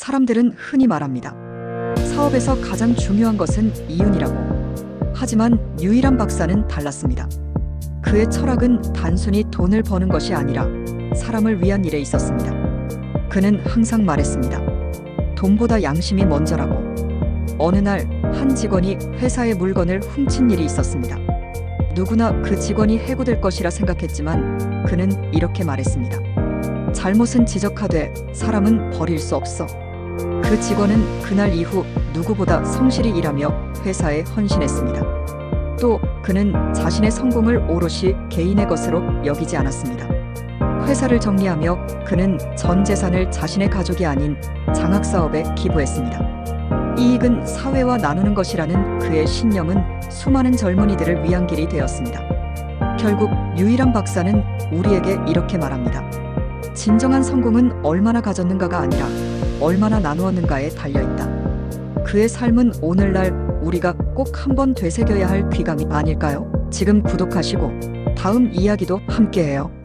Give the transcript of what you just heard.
사람들은 흔히 말합니다. 사업에서 가장 중요한 것은 이윤이라고. 하지만 유일한 박사는 달랐습니다. 그의 철학은 단순히 돈을 버는 것이 아니라 사람을 위한 일에 있었습니다. 그는 항상 말했습니다. 돈보다 양심이 먼저라고. 어느 날 한 직원이 회사의 물건을 훔친 일이 있었습니다. 누구나 그 직원이 해고될 것이라 생각했지만 그는 이렇게 말했습니다. 잘못은 지적하되 사람은 버릴 수 없어. 그 직원은 그날 이후 누구보다 성실히 일하며 회사에 헌신했습니다. 또 그는 자신의 성공을 오롯이 개인의 것으로 여기지 않았습니다. 회사를 정리하며 그는 전 재산을 자신의 가족이 아닌 장학 사업에 기부했습니다. 이익은 사회와 나누는 것이라는 그의 신념은 수많은 젊은이들을 위한 길이 되었습니다. 결국 유일한 박사는 우리에게 이렇게 말합니다. 진정한 성공은 얼마나 가졌는가가 아니라 얼마나 나누었는가에 달려 있다. 그의 삶은 오늘날 우리가 꼭 한번 되새겨야 할 귀감이 아닐까요? 지금 구독하시고 다음 이야기도 함께해요.